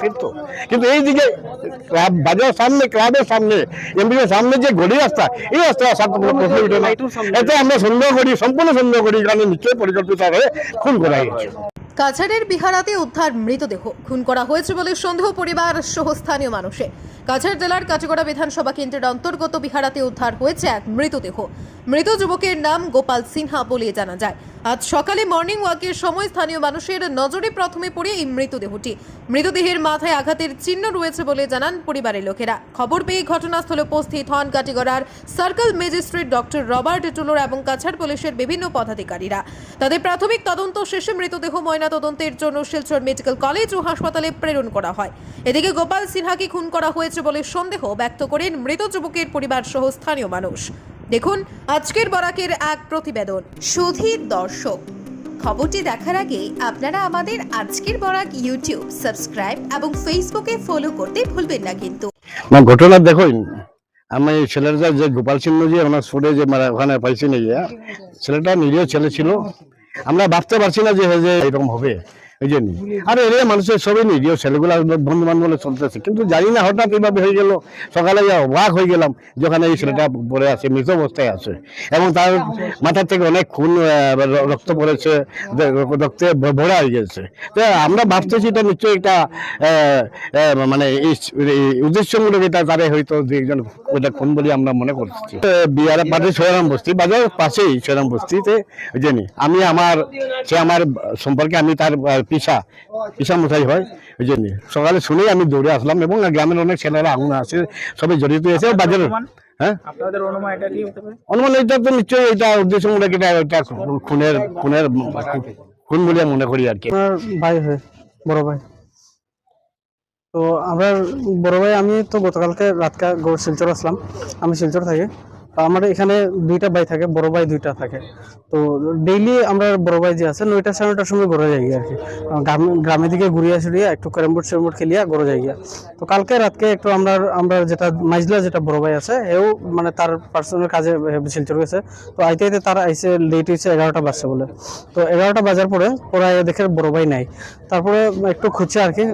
ফিরতো। কিন্তু এই দিকে ক্লাব বাজারের সামনে ক্লাবের সামনে এমপির সামনে যে গড়ি রাস্তা এই রাস্তা আসার কোনো প্রশ্ন উঠে না। এতে আমরা সন্দেহ করি সম্পূর্ণ সন্দেহ করি কারণ নিশ্চয়ই পরিকল্পিত হয়ে খুন করা হয়েছে। কাছাড়ের বিহারাতে উদ্ধার মৃতদেহ। খুন করা হয়েছে বলে সন্দেহ পরিবার সহ স্থানীয় মানুষের। কাছাড় জেলার কাটিগড়া বিধানসভা কেন্দ্রের অন্তর্গত বিহারাতে উদ্ধার হয়েছে এক মৃতদেহ। মৃত যুবকের নাম গোপাল সিনহা বলে জানা যায়। আজ সকালে মর্নিং ওয়াকের সময় স্থানীয় মানুষের নজরে প্রথমে পড়ে এই মৃতদেহটি। মৃতদেহের মাথায় আঘাতের চিহ্ন রয়েছে বলে জানান পরিবারের লোকেরা। খবর পেয়ে ঘটনাস্থলে উপস্থিত হন কাটিগড়ার সার্কেল ম্যাজিস্ট্রেট ডক্টর রবার্ট টুলোর এবং কাছাড় পুলিশের বিভিন্ন পদাধিকারীরা। তাদের প্রাথমিক তদন্ত শেষে মৃতদেহ ময়না তদন্তের জন্য শিলচর মেডিকেল কলেজ ও হাসপাতালে প্রেরণ করা হয়। এদিকে গোপাল সিনহাকে খুন করা হয়েছে বলে সন্দেহ ব্যক্ত করেন মৃত যুবকের পরিবার সহ স্থানীয় মানুষ। দেখুন আজকের বরাকের এক প্রতিবেদন। সুধীর দর্শক। খবরটি দেখার আগে আপনারা আমাদের আজকের বরাক ইউটিউব, সাবস্ক্রাইব এবং ফেসবুকে ফলো করতে ভুলবেন না কিন্তু। না ঘটনা দেখো আমি ছেলেটা যে গোপাল সিংহ যে ওনার সুরে যে মারা ওখানে পাইছি না ছেলেটা নিরীহ ছেলে ছিল। আমরা ভাবতে পারছি না যে এরকম হবে। এই জন্য আর এর মানুষের সবই নিরীহ ছেলেগুলা বন্ধু বান্ধব চলতেছে। কিন্তু জানি না হঠাৎ এইভাবে হয়ে গেল সকালে অবাক হয়ে গেলাম যখন এই ছেলেটা পড়ে আছে মৃত অবস্থায় আছে। এবং তার মাথার থেকে অনেক খুন রক্ত পড়েছে রক্তে ভরা হয়ে গেছে। তো আমরা ভাবতেছি এটা নিশ্চয়ই একটা মানে উদ্দেশ্যমূলক এটা তারে হয়তো যে একজন ওটা খুন বলে আমরা মনে করছি। বিহারের পাশে সৈরাম বস্তি বাজারের পাশেই সৈরাম বস্তিতে জানি আমি আমার সে আমার সম্পর্কে আমি তার পিসা পিসা মশাই হয় ওই জন্য। সকালে শুনেই আমি দৌড়ে আসলাম এবং গ্রামের অনেক ছেলেরা আগুন আছে সবাই জড়িত হয়েছে বাজারের হ্যাঁ? আপনাদের অনুমান এটা কি হতে পারে? অনুমান এটা তো নিশ্চয়ই এটা উদ্দেশ্যমূলক এটা এটা খুনের খুনের খুন বলে মনে করি আর কি। ভাই হয় বড় ভাই। তো আমরা বড় ভাই আমি তো গতকালকে রাতকা গো- শিলচর আসলাম। আমি শিলচর থাকি। আমার এখানে দুইটা ভাই থাকে, বড় ভাই দুইটা থাকে। তো ডেইলি আমরা বড় ভাই যে আছে, নয়টা সাড়ে নয়টার সময় ঘরে যাই আর কি। গ্রামের দিকে ঘুরিয়া ছুড়িয়া একটু ক্যারাম বোর্ড সেরাম বোর্ড খেলিয়া ঘরে যাই তো কালকে রাতকে একটু আমরা আমরা যেটা, মাইজলা যেটা বড় ভাই আছে, এও মানে তার পার্সোনাল কাজে শিলচর গেছে। তো আইতে আইতে তার আইসে লেট হয়েছে এগারোটা বাজছে বলে। তো এগারোটা বাজার পরে আইয়া দেখে বড় ভাই নাই। তারপরে একটু খুঁজছে আর কি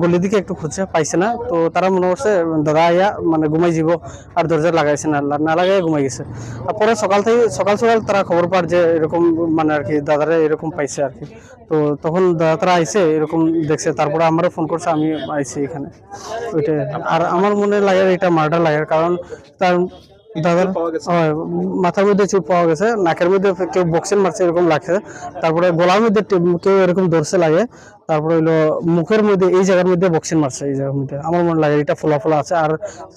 গলির দিকে একটু খুঁজছে, পাইছে না। তো তারা মনে করছে, দাদা আইয়া মানে ঘুমাই যাব আর দরজা লাগাইছে না লাগাই ঘুমাই গেছে। পরে সকাল থেকে, সকাল সকাল তারা খবর পার যে এরকম মানে আর কি দাদারা এরকম পাইছে আর কি। তো তখন দাদা তারা আইসে এরকম দেখছে, তারপরে আমারও ফোন করছে, আমি আইছি এখানে। ওইটাই আর আমার মনে লাগে এটা মার্ডার লাগে, কারণ তার দাদার মাথার মধ্যে চুপ পাওয়া গেছে নাকের মধ্যে কেউ বক্সিং মারছে এরকম লাগছে তারপরে গলার মধ্যে কেউ এরকম ধরছে লাগে তারপরে হইল মুখের মধ্যে এই জায়গার মধ্যে বক্সিং মারছে এই জায়গার মধ্যে। আমার মনে লাগে এটা ফোলা ফোলা আছে আর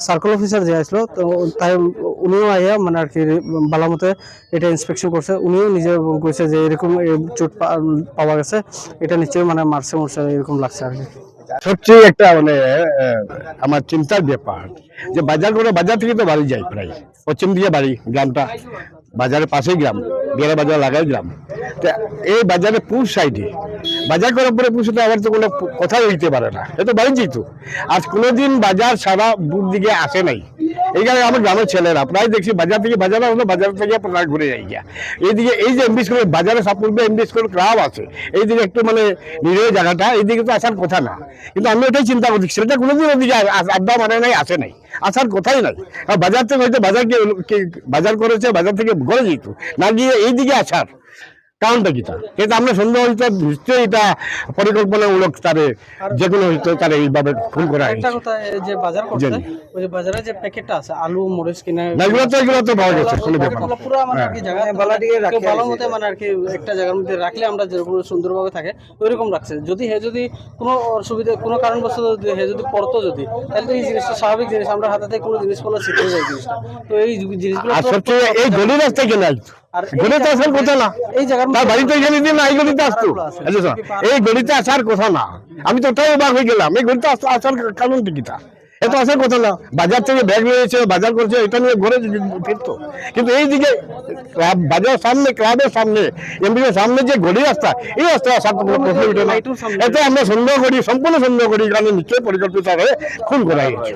সার্কেল অফিসার যে আসলো তো তাই উনিও আইয়া মানে আর কি ভালো মতে এটা ইন্সপেকশন করছে উনিও নিজে কইছে যে এরকম চোট পাওয়া গেছে এটা নিশ্চয়ই মানে মারছে মরছে এরকম লাগছে আর কি। সবচেয়ে একটা মানে আমার চিন্তার ব্যাপার, যে বাজার করে বাজার থেকে তো বাড়ি যাই প্রায়। পশ্চিম দিকে বাড়ি, গ্রামটা। বাজারের পাশেই গ্রাম বিয়ারা বাজার লাগাই গ্রাম। তা এই বাজারের পুর সাইডে, বাজার করার পরে পুষতে আবার তো কোনো কথাই হইতে পারে না। এ তো বাড়ি যেত আজ কোনোদিন বাজার সারা দূর দিকে আসে নাই। এইখানে আমার গ্রামের ছেলেরা, প্রায় দেখছি বাজার থেকে বাজার বাজার থেকে প্রায় ঘুরে যাই গিয়া। এইদিকে এই যে এমবি স্কুলের বাজারে সাপূর্বে এমবি স্কুল ক্লাব আছে। এইদিকে একটু মানে নিরীহ জায়গাটা, এইদিকে তো আসার কথা না। কিন্তু আমি ওটাই চিন্তা করছি সেটা কোনোদিন ওদিকে আড্ডা মানে নাই, আসে নাই। আসার কথাই নাই। বাজার থেকে হয়তো বাজার বাজার করেছে, বাজার থেকে ঘরে যেত। না গিয়ে এইদিকে আসার। কারণটা কি তা কিন্তু আমরা সন্দেহ হইতো নিশ্চয়ই এটা পরিকল্পনামূলক তারে যে কোনো হইতো তারে এইভাবে খুন করা একটা কথা এই যে বাজার। ওই যে বাজারে যে প্যাকেটটা আছে আলু মরিচ কিনে এগুলো তো এগুলো তো পাওয়া কোনো ব্যাপার না। পুরো মানে কি জায়গা ভালো দিকে রাখে ভালো মতে মানে আর কি একটা জায়গার মধ্যে রাখলে আমরা যেরকম সুন্দরভাবে থাকে ওইরকম রাখছে। যদি হে যদি কোনো অসুবিধা কোনো কারণবশত যদি হে যদি পড়তো যদি তাহলে তো এই জিনিসটা স্বাভাবিক জিনিস। আমরা হাতে থেকে কোনো জিনিস কোনো শিখে যায় জিনিসটা। তো এই জিনিসগুলো আর সবচেয়ে এই গলি রাস্তায় কেন আসতো আর এই গলিতে আসার কথা না। তার বাড়িতে এখানে দিয়ে এই গলিতে আসতো। আছে। শোনো, এই গলিতে আসার কথা না। আমি তো অবাক হয়ে গেলাম। এই আস- আসার কারণ কি তা এত আসার কথা না। বাজার থেকে ব্যাগ নিয়েছে বাজার করছে এটা নিয়ে ঘরে ফিরতো। কিন্তু এই দিকে বাজারের সামনে ক্লাবের সামনে এমপির সামনে যে গলি রাস্তা এই রাস্তা আসার প্রশ্ন উঠে না। এতে আমরা সন্দেহ করি সম্পূর্ণ সন্দেহ করি কারণ নিশ্চয়ই পরিকল্পিত খুন করা হয়েছে।